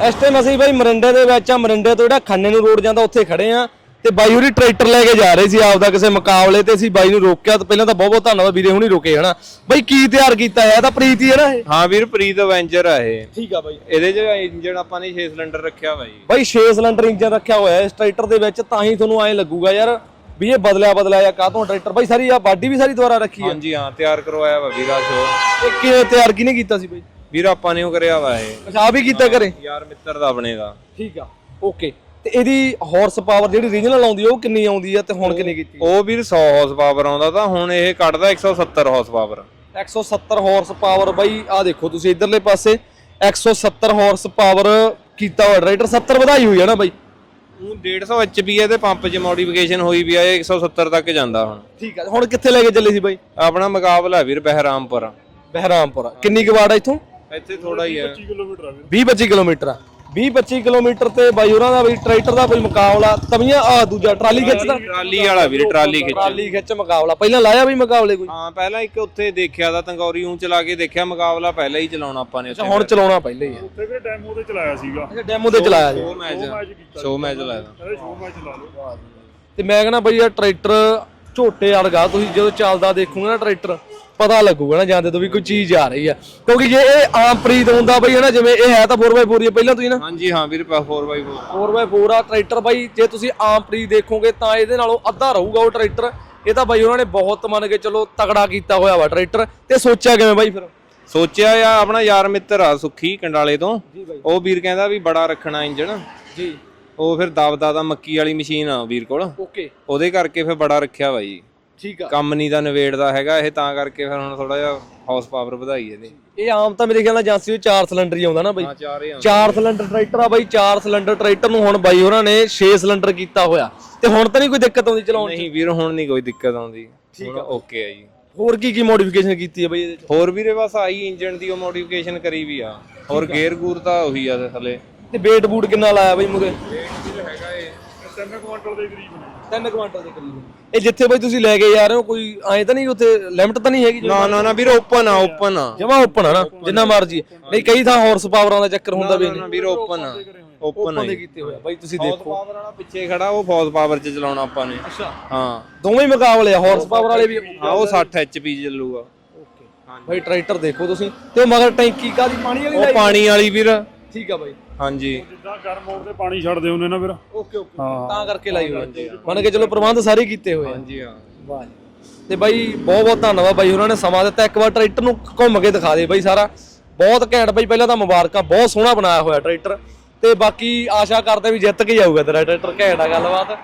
ਇਸ ਟਾਈਮ ਅਸੀਂ ਬਾਈ ਮਰਿੰਡੇ ਦੇ ਵਿੱਚ ਆ ਮਰਿੰਡੇ ਤੋਂ ਜਿਹੜਾ ਖੰਨੇ ਨੂੰ ਰੋਡ ਜਾਂਦਾ ਉੱਥੇ ਖੜੇ ਆ। ਤੇ ਬਾਈ ਹੋਰੀ ਟਰੈਕਟਰ ਲੈ ਕੇ ਜਾ ਰਹੇ ਸੀ ਆਪਦਾ ਕਿਸੇ ਮੁਕਾਬਲੇ ਤੇ ਅਸੀਂ ਬਾਈ ਨੂੰ ਰੋਕਿਆ। ਤਾਂ ਪਹਿਲਾਂ ਤਾਂ ਬਹੁਤ ਬਹੁਤ ਧੰਨਵਾਦ ਵੀਰੇ ਹੁਣੀ ਰੁਕੇ ਹਨਾ। ਬਾਈ ਕੀ ਤਿਆਰ ਕੀਤਾ ਹੈ? ਇਹ ਤਾਂ ਪ੍ਰੀਤ ਹੀ ਹੈ ਨਾ ਇਹ। ਹਾਂ ਵੀਰ ਪ੍ਰੀਤ ਐਵੈਂਚਰ ਆ ਇਹ। ਠੀਕ ਆ ਬਾਈ। ਇਹਦੇ 'ਚ ਇੰਜਨ ਆਪਾਂ ਨੇ 6 ਸਿਲੰਡਰ ਰੱਖਿਆ ਜੀ ਬਾਈ 6 ਸਿਲੰਡਰ ਇੰਜਨ ਰੱਖਿਆ ਹੋਇਆ ਇਸ ਟਰੈਕਟਰ ਦੇ ਵਿੱਚ ਤਾਂ ਹੀ ਤੁਹਾਨੂੰ ਐਂ ਲੱਗੂਗਾ ਯਾਰ ਵੀ ਇਹ ਬਦਲਿਆ ਬਦਲਿਆ ਜਾਂ ਕਾਹਤੋਂ ਟਰੈਕਟਰ। ਬਾਈ ਸਾਰੀ ਆ ਬਾਡੀ ਵੀ ਸਾਰੀ ਦੁਆਰਾ ਰੱਖੀ ਹੈ। ਹਾਂਜੀ ਹਾਂ ਤਿਆਰ ਕਰਵਾਇਆ ਵਾ ਵੀਰਾ ਸ਼ੋ ਇਹ ਕਿਵੇਂ ਤਿਆਰ ਕਿਹਨੇ ਕੀਤਾ ਸੀ ਬਾਈ? ਵੀਰ ਆਪਾਂ ਨੇ ਉਹ ਕਰਿਆ ਵਾ ਇਹ। ਅੱਛਾ ਆ ਵੀ ਕੀਤਾ ਕਰੇ ਯਾਰ ਮਿੱਤਰ ਦਾ ਆਪਣੇ ਦਾ। ਠੀਕ ਆ ਓਕੇ। ਤੇ ਇਹਦੀ ਹਾਰਸ ਪਾਵਰ ਜਿਹੜੀ ਰੀਜਨਲ ਆਉਂਦੀ ਆ ਉਹ ਕਿੰਨੀ ਆਉਂਦੀ ਆ ਤੇ ਹੁਣ ਕਿੰਨੀ ਕੀਤੀ ਉਹ ਵੀਰ 100 ਹਾਰਸ ਪਾਵਰ ਆਉਂਦਾ ਤਾਂ ਹੁਣ ਇਹ ਕੱਢਦਾ 170 ਹਾਰਸ ਪਾਵਰ 170 ਹਾਰਸ ਪਾਵਰ ਬਾਈ ਆ ਦੇਖੋ ਤੁਸੀਂ ਇਧਰਲੇ ਪਾਸੇ 170 ਹਾਰਸ ਪਾਵਰ ਕੀਤਾ ਹੋਇਆ ਟਰੈਕਟਰ 70 ਵਧਾਈ ਹੋਈ ਹੈ ਨਾ ਬਾਈ? ਉਹ 150 ਐਚਪੀ ਇਹਦੇ ਪੰਪ 'ਚ ਮੋਡੀਫਿਕੇਸ਼ਨ ਹੋਈ ਵੀ ਆ ਇਹ 170 ਤੱਕ ਜਾਂਦਾ ਹੁਣ। ਠੀਕ ਆ ਹੁਣ ਕਿੱਥੇ ਲੈ ਕੇ ਚੱਲੇ ਸੀ ਬਾਈ? ਆਪਣਾ ਮੁਕਾਬਲਾ ਵੀਰ ਬਹਿਰਾਮਪੁਰ। ਬਹਿਰਾਮਪੁਰ ਕਿੰਨੀ ਕੁ ਵਾਟ ਆ ਇੱਥੋਂ? ਇੱਥੇ ਥੋੜਾ ਹੀ ਹੈ। 20 25 ਕਿਲੋਮੀਟਰ ਆ 20 25 ਕਿਲੋਮੀਟਰ ਤੇ ਬਾਈ ਹੋਰਾਂ ਦਾ ਬਈ ਟਰੈਕਟਰ ਦਾ ਕੋਈ ਮੁਕਾਬਲਾ ਤਵੀਆਂ ਆ ਦੂਜਾ ਟਰਾਲੀ ਖਿੱਚਦਾ। ਟਰਾਲੀ ਵਾਲਾ ਵੀਰ ਟਰਾਲੀ ਖਿੱਚ। ਟਰਾਲੀ ਖਿੱਚ ਮੁਕਾਬਲਾ। ਪਹਿਲਾਂ ਲਾਇਆ ਵੀ ਮੁਕਾਬਲੇ ਕੋਈ? ਹਾਂ ਪਹਿਲਾਂ ਇੱਕ ਉੱਥੇ ਦੇਖਿਆ ਦਾ ਤੰਗੌਰੀ ਉਂ ਚਲਾ ਕੇ ਦੇਖਿਆ ਮੁਕਾਬਲਾ ਪਹਿਲਾਂ ਹੀ ਚਲਾਉਣਾ ਆਪਾਂ ਨੇ ਉੱਥੇ ਹੁਣ ਚਲਾਉਣਾ ਪਹਿਲੇ ਹੀ ਆ ਉੱਥੇ ਵੀ ਡੈਮੋ ਤੇ ਚਲਾਇਆ ਸੀਗਾ। ਅੱਛਾ ਡੈਮੋ ਤੇ ਚਲਾਇਆ ਜੀ ਸ਼ੋ ਮੈਚ ਸ਼ੋ ਮੈਚ ਲਾਇਆ। ਸ਼ੋਅ ਮੈਚ ਲਾ ਲਓ। ਤੇ ਮੈਂ ਕਹਿੰਦਾ ਬਈ ਇਹ ਟਰੈਕਟਰ ਝੋਟੇ ਵਰਗਾ ਤੁਸੀਂ ਜਦੋਂ ਚੱਲਦਾ ਦੇਖੋਗੇ ਨਾ ਟਰੈਕਟਰ ਪਤਾ ਲੱਗੂਗਾ ਨਾ ਜਾਂਦੇ ਤੋਂ ਵੀ ਕੋਈ ਚੀਜ਼ ਆ ਰਹੀ ਆ। ਕਿਉਂਕਿ ਜੇ ਇਹ ਆਮ ਪ੍ਰੀਤ ਹੁੰਦਾ ਬਈ ਹਨਾ ਜਿਵੇਂ ਇਹ ਹੈ ਤਾਂ 4x4 ਹੀ ਆ, ਪਹਿਲਾਂ ਤੁਸੀਂ ਨਾ। ਹਾਂਜੀ ਹਾਂ ਵੀਰ 4x4 4x4 ਆ ਟਰੈਕਟਰ ਬਾਈ ਜੇ ਤੁਸੀਂ ਆਮ ਪ੍ਰੀਤ ਦੇਖੋਗੇ ਤਾਂ ਇਹਦੇ ਨਾਲੋਂ ਅੱਧਾ ਰਹੂਗਾ ਉਹ ਟਰੈਕਟਰ ਇਹ ਤਾਂ ਬਾਈ ਉਹਨਾਂ ਨੇ ਬਹੁਤ ਮੰਨ ਕੇ ਚਲੋ ਤਗੜਾ ਕੀਤਾ ਹੋਇਆ ਵਾ ਟਰੈਕਟਰ ਤੇ ਸੋਚਿਆ ਕਿਵੇਂ ਬਾਈ ਫਿਰ? ਸੋਚਿਆ ਆ ਆਪਣਾ ਯਾਰ ਮਿੱਤਰ ਆ ਸੁੱਖੀ ਕੰਡਾਲੇ ਤੋਂ। ਉਹ ਵੀਰ ਕਹਿੰਦਾ ਵੀ ਬੜਾ ਰੱਖਣਾ ਇੰਜਣ। ਜੀ। ਉਹ ਫਿਰ ਦਬਦਾ ਦਾ ਮੱਕੀ ਵਾਲੀ ਮਸ਼ੀਨ ਆ ਵੀਰ ਕੋਲ। ਓਕੇ। ਉਹਦੇ ਕਰਕੇ ਫਿਰ ਬੜਾ ਰੱਖਿਆ ਜੀ ਠੀਕ ਆ। ਕੰਮ ਨਹੀਂ ਦਾ ਨਵੇੜਦਾ ਹੈਗਾ ਇਹ ਤਾਂ ਕਰਕੇ ਫਿਰ ਹੁਣ ਥੋੜਾ ਜਿਹਾ ਹਾਊਸ ਪਾਵਰ ਵਧਾਈ ਇਹਦੀ ਇਹ ਆਮ ਤਾਂ ਮੇਰੇ ਖਿਆਲ ਨਾਲ ਏਜੰਸੀ ਵਿੱਚ 4 ਸਿਲੰਡਰ ਹੀ ਆਉਂਦਾ ਨਾ ਬਾਈ। ਹਾਂ ਚਾਰ ਹੀ ਆ ਚਾਰ ਸਿਲੰਡਰ ਟਰੈਕਟਰ ਆ ਬਾਈ ਚਾਰ ਸਿਲੰਡਰ ਟਰੈਕਟਰ ਨੂੰ ਹੁਣ ਬਾਈ ਹੋਰਾਂ ਨੇ 6 ਸਿਲੰਡਰ ਕੀਤਾ ਹੋਇਆ। ਤੇ ਹੁਣ ਤਾਂ ਨਹੀਂ ਕੋਈ ਦਿੱਕਤ ਆਉਂਦੀ ਚਲਾਉਣ 'ਚ? ਨਹੀਂ ਵੀਰ ਹੁਣ ਨਹੀਂ ਕੋਈ ਦਿੱਕਤ ਆਉਂਦੀ। ਹੁਣ ਓਕੇ ਆ ਜੀ। ਹੋਰ ਕੀ ਕੀ ਮੋਡੀਫਿਕੇਸ਼ਨ ਕੀਤੀ ਹੈ ਬਾਈ ਇਹਦੇ 'ਚ? ਹੋਰ ਵੀਰੇ ਬਸ ਆਈ ਇੰਜਨ ਦੀ ਉਹ ਮੋਡੀਫਿਕੇਸ਼ਨ ਕਰੀ ਵੀ ਆ। ਹੋਰ ਗੇਅਰ ਗੂਰ ਤਾਂ ਉਹੀ ਆ ਥੱਲੇ ਤੇ weight ਬੂਟ ਕਿੰਨਾ ਲਾਇਆ ਬਾਈ ਮੂਰੇ? ਤਿੰਨ ਕੁਆਂਟਲ ਦੇ ਕਰੀਬ ਨੇ। 3 ਕੁਆਂਟਲ ਦੇ ਕਰੀਬ ਇਹ ਜਿੱਥੇ ਬਾਈ ਤੁਸੀਂ ਲੈ ਕੇ ਜਾ ਰਹੇ ਹੋ ਕੋਈ ਐਂ ਤਾਂ ਨਹੀਂ ਉੱਥੇ ਲਿਮਟ ਤਾਂ ਨਹੀਂ ਹੈਗੀ ਨਾ ਨਾ ਨਾ ਵੀਰ ਓਪਨ ਆ ਓਪਨ ਆ। ਜਮਾ ਓਪਨ ਆ ਨਾ ਜਿੰਨਾ ਮਰਜ਼ੀ ਨਹੀਂ ਕਈ ਥਾਂ ਹਾਰਸ ਪਾਵਰਾਂ ਦਾ ਚੱਕਰ ਹੁੰਦਾ ਵੀ ਨਾ ਨਾ ਵੀਰ ਓਪਨ ਆ। ਓਪਨ ਆ। ਦੇ ਕੀਤੇ ਹੋਇਆ ਬਾਈ ਤੁਸੀਂ ਦੇਖੋ। ਪਾਵਰ ਵਾਲਾ ਪਿੱਛੇ ਖੜਾ ਉਹ ਫੌਸ ਪਾਵਰ ਚ ਚਲਾਉਣਾ ਆਪਾਂ ਨੇ। ਅੱਛਾ। ਹਾਂ। ਦੋਵੇਂ ਹੀ ਮੁਕਾਬਲੇ ਆ ਹਾਰਸ ਪਾਵਰ ਵਾਲੇ ਵੀ ਹਾਂ ਉਹ 60 ਐਚਪੀ ਚੱਲੂਗਾ। ਬਾਈ ਟਰੈਕਟਰ ਦੇਖੋ ਤੁਸੀਂ। ਤੇ ਉਹ ਮਗਰ ਟੈਂਕੀ ਕਾਦੀ ਪਾਣੀ ਵਾਲੀ ਉਹ ਪਾਣੀ ਵਾਲੀ ਵੀਰ। ਠੀਕ ਆ ਬਾਈ। ਹਾਂਜੀ। ਜਿੱਦਾਂ ਗਰਮ ਤੇ ਪਾਣੀ ਛੱਡਦੇ ਹੁੰਦੇ ਨਾ ਫਿਰ। Okay okay. ਤਾਂ ਕਰਕੇ ਲਾਈ ਹੋਈ ਮੰਨ ਕੇ ਚਲੋ ਪ੍ਰਬੰਧ ਸਾਰੇ ਕੀਤੇ ਹੋਏ ਆ। ਹਾਂਜੀ ਹਾਂ। ਵਾਹ ਜੀ। ਤੇ ਬਾਈ ਬਹੁਤ ਬਹੁਤ ਧੰਨਵਾਦ ਬਾਈ ਉਹਨਾਂ ਨੇ ਸਮਾਂ ਦਿੱਤਾ। ਇੱਕ ਵਾਰ ਟਰੈਕਟਰ ਨੂੰ ਘੁੰਮ ਕੇ ਦਿਖਾ ਦੇ ਬਾਈ ਸਾਰਾ। ਬਹੁਤ ਘੈਂਟ ਬਾਈ ਪਹਿਲਾਂ ਤਾਂ ਮੁਬਾਰਕਾਂ। ਬਹੁਤ ਸੋਹਣਾ ਬਣਾਇਆ ਹੋਇਆ ਟਰੈਕਟਰ। ਤੇ ਬਾਕੀ ਆਸ਼ਾ ਕਰਦੇ ਵੀ ਜਿੱਤ ਕੇ ਜਾਊਗਾ ਤੇਰਾ ਟਰੈਕਟਰ। ਘੈਂਟ ਆ ਗੱਲਬਾਤ।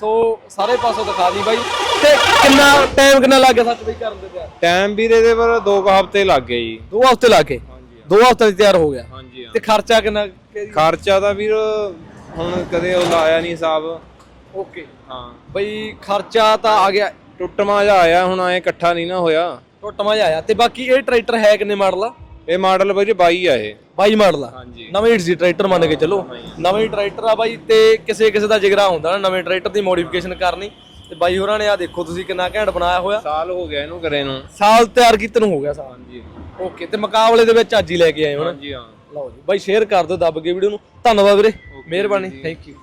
ਸੋ ਸਾਰੇ ਪਾਸੋਂ ਦਿਖਾ ਦੀ ਬਾਈ। ਤੇ ਕਿੰਨਾ ਟਾਈਮ ਕਿੰਨਾ ਲੱਗ ਗਿਆ ਸੱਚ ਬਾਈ ਕਰਨ ਦੇ ਤਿਆਰ? ਟਾਈਮ ਵੀਰ ਇਹਦੇ ਪਰ 2 ਹਫ਼ਤੇ ਲੱਗ ਗਏ ਜੀ। ਦੋ ਹਫ਼ਤੇ ਲੱਗ ਗਏ। ਦੋ ਹਫ਼ਤੇ ਤਿਆਰ ਹੋ ਗਿਆ। ਹਾਂਜੀ ਹਾਂ ਤੇ ਖਰਚਾ ਕਿੰਨਾ ਖਰਚਾ ਤਾਂ ਵੀਰ ਹੁਣ ਕਦੇ ਉਹ ਲਾਇਆ ਨਹੀਂ ਹਿਸਾਬ। ਓਕੇ। ਹਾਂ। ਬਈ ਖਰਚਾ ਤਾਂ ਆ ਗਿਆ। ਟੁੱਟਮਾ ਜਾ ਆਇਆ ਹੁਣ ਐ ਇਕੱਠਾ ਨਹੀਂ ਨਾ ਹੋਇਆ। ਟੁੱਟਮਾ ਜਿਹਾ ਆਇਆ। ਤੇ ਬਾਕੀ ਇਹ ਟਰੈਕਟਰ ਹੈ ਕਿੰਨੇ ਮਾਡਲ ਆ? ਇਹ ਮਾਡਲ ਵੀਰ 22 ਆ ਇਹ। 22 ਮਾਡਲ ਆ। ਨਵੇਂ ਹੀਟ ਸੀ ਟਰੈਕਟਰ ਮੰਨ ਕੇ ਚੱਲੋ। ਨਵੇਂ ਟਰੈਕਟਰ ਆ ਬਾਈ ਤੇ ਕਿਸੇ ਕਿਸੇ ਦਾ ਜਿਗਰਾ ਹੁੰਦਾ ਨਾ ਨਵੇਂ ਟਰੈਕਟਰ ਦੀ ਮੋਡੀਫਿਕੇਸ਼ਨ ਕਰਨੀ। ਤੇ ਬਾਈ ਹੋਰਾਂ ਨੇ ਆ ਦੇਖੋ ਤੁਸੀਂ ਕਿੰਨਾ ਘੈਂਟ ਬਣਾਇਆ ਹੋਇਆ। ਸਾਲ ਹੋ ਗਿਆ ਇਹਨੂੰ ਕਰੇ ਨੂੰ। ਸਾਲ ਤਿਆਰ ਕੀਤੇ ਨੂੰ ਹੋ ਗਿਆ ਸਾਲ। ਹਾਂਜੀ। ਓਕੇ ਤੇ ਮੁਕਾਬਲੇ ਦੇ ਵਿੱਚ ਅੱਜ ਹੀ ਲੈ ਕੇ ਆਏ ਹੋ ਨਾ? ਹਾਂਜੀ ਹਾਂ। ਲਓ ਜੀ ਬਾਈ ਸ਼ੇਅਰ ਕਰ ਦਿਓ ਦੱਬ ਕੇ ਵੀਡੀਓ ਨੂੰ। ਧੰਨਵਾਦ ਵੀਰੇ ਮਿਹਰਬਾਨੀ ਥੈਂਕ ਯੂ